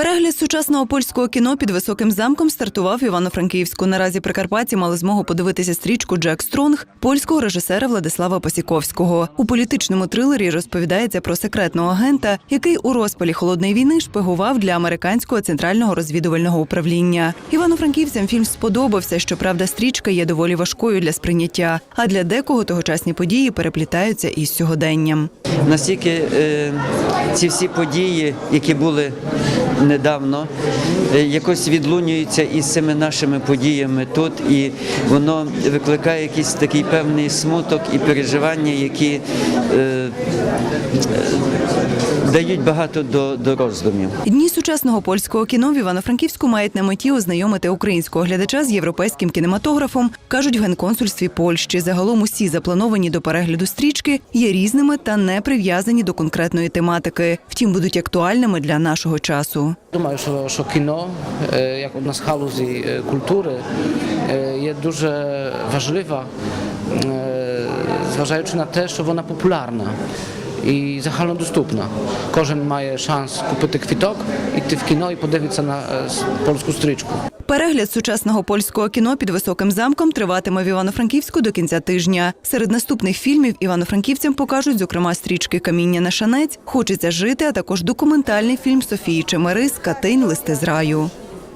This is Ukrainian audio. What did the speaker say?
Перегляд сучасного польського кіно під високим замком стартував в Івано-Франківську. Наразі прикарпатці мали змогу подивитися стрічку Джек Стронг польського режисера Владислава Посіковського. У політичному трилері розповідається про секретного агента, який у розпалі холодної війни шпигував для американського центрального розвідувального управління. Івано-франківцям фільм сподобався. Щоправда, стрічка є доволі важкою для сприйняття. А для декого тогочасні події переплітаються із сьогоденням. Настільки е, ці всі події, які були недавно, е, якось відлунюються із цими нашими подіями тут, і воно викликає якийсь такий певний смуток і переживання, які е, е, дають багато до, до роздумів. Дні сучасного польського кіно в Івано-Франківську мають на меті ознайомити українського глядача з європейським кінематографом, кажуть в генконсульстві Польщі. Загалом усі заплановані до перегляду стрічки є різними та не прив'язані до конкретної тематики. Втім, будуть актуальними для нашого часу. Думаю, що, що кіно, е, як одна з галузей е, культури, е, є дуже важлива, е, зважаючи на те, що вона популярна і загальнодоступна. Кожен має шанс купити квіток, іти в кіно і подивитися на польську стрічку. Перегляд сучасного польського кіно під високим замком триватиме в Івано-Франківську до кінця тижня. Серед наступних фільмів івано-франківцям покажуть, зокрема, стрічки Каміння на шанець, Хочеться жити, а також документальний фільм Софії Чемери Скатинь листи з раю.